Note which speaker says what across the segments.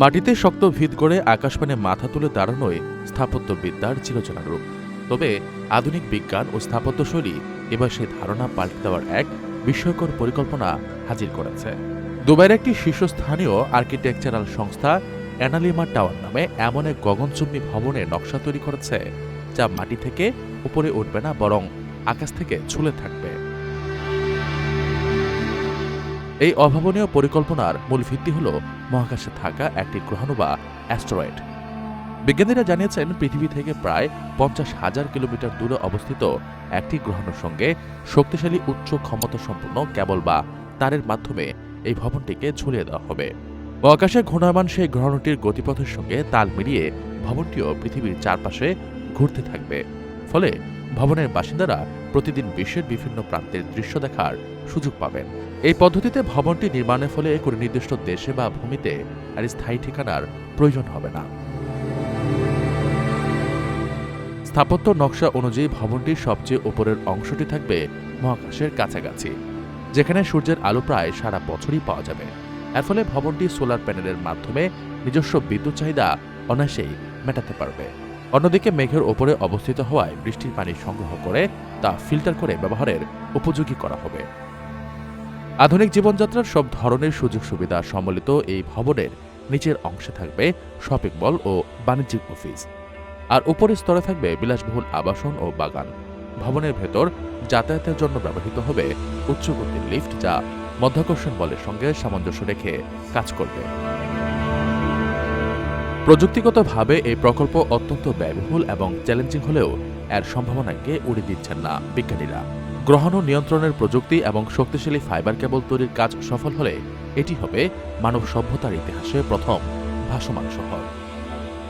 Speaker 1: মাটিতে শক্ত ভিত করে আকাশপানে মাথা তুলে দাঁড়ানোই স্থাপত্যবিদ্যার চিরচেনা রূপ। তবে আধুনিক বিজ্ঞান ও স্থাপত্যশৈলী এবার সেই ধারণা পাল্টে দেওয়ার এক বিস্ময়কর পরিকল্পনা হাজির করেছে। দুবাইয়ের একটি শীর্ষস্থানীয় আর্কিটেকচারাল সংস্থা অ্যানালিমা টাওয়ার নামে এমন এক গগনচুম্বী ভবনের নকশা তৈরি করেছে, যা মাটি থেকে উপরে উঠবে না, বরং আকাশ থেকে ঝুলে থাকবে। এই অভাবনীয় পরিকল্পনার মূল ভিত্তি হল মহাকাশে থাকা একটি গ্রহাণু বা অ্যাস্টেরয়েড। বিজ্ঞানীরা জানিয়েছেন, পৃথিবী থেকে প্রায় পঞ্চাশ হাজার কিলোমিটার দূরে অবস্থিত একটি গ্রহাণুর সঙ্গে শক্তিশালী উচ্চ ক্ষমতা সম্পন্ন কেবল বা তারের মাধ্যমে এই ভবনটিকে ঝুলিয়ে দেওয়া হবে। মহাকাশে ঘূর্ণায়মান সেই গ্রহাণুটির গতিপথের সঙ্গে তাল মিলিয়ে ভবনটিও পৃথিবীর চারপাশে ঘুরতে থাকবে। ফলে ভবনের বাসিন্দারা প্রতিদিন বিশ্বের বিভিন্ন প্রান্তের দৃশ্য দেখার সুযোগ পাবেন। এই পদ্ধতিতে ভবনটি নির্মাণের ফলে কোনো নির্দিষ্ট দেশে বা ভূমিতে আর স্থায়ী ঠিকানার প্রয়োজন হবে না। স্থাপত্য নকশা অনুযায়ী ভবনটির সবচেয়ে উপরের অংশটি থাকবে মহাকাশের কাছাকাছি, যেখানে সূর্যের আলো প্রায় সারা বছরই পাওয়া যাবে। এর ফলে ভবনটি সোলার প্যানেলের মাধ্যমে নিজস্ব বিদ্যুৎ চাহিদা অনায়াসেই মেটাতে পারবে। অন্যদিকে মেঘের ওপরে অবস্থিত হওয়ায় বৃষ্টির পানি সংগ্রহ করে তা ফিল্টার করে ব্যবহারের উপযোগী করা হবে। আধুনিক জীবনযাত্রার সব ধরনের সুযোগ সুবিধা সম্বলিত এই ভবনের নিচের অংশে থাকবে শপিং মল ও বাণিজ্যিক অফিস। আর উপরের স্তরে থাকবে বিলাসবহুল আবাসন ও বাগান। ভবনের ভেতর যাতায়াতের জন্য ব্যবহৃত হবে উচ্চগতির লিফট যা মধ্যাকর্ষণ বলের সঙ্গে সামঞ্জস্য রেখে কাজ করবে। প্রযুক্তিগতভাবে এই প্রকল্প অত্যন্ত ব্যয়বহুল এবং চ্যালেঞ্জিং হলেও এর সম্ভাবনাকে উড়ে দিচ্ছেন না বিজ্ঞানীরা। গ্রহাণু নিয়ন্ত্রণের প্রযুক্তি এবং শক্তিশালী ফাইবার কেবল তৈরির কাজ সফল হলে এটি হবে মানব সভ্যতার ইতিহাসে প্রথম ভাসমান শহর।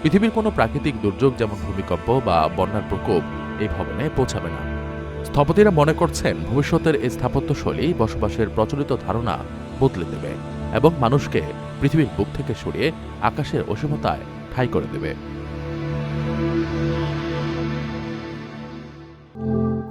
Speaker 1: পৃথিবীর কোনো প্রাকৃতিক দুর্যোগ যেমন ভূমিকম্প বা বন্যার প্রকোপ এই ভবনে পৌঁছাবে না। স্থপতিরা মনে করছেন ভবিষ্যতের এই স্থাপত্যশৈলী বসবাসের প্রচলিত ধারণা বদলে দেবে এবং মানুষকে পৃথিবীর বুক থেকে সরিয়ে আকাশের অসীমতায় ঠাঁই করে দেবে।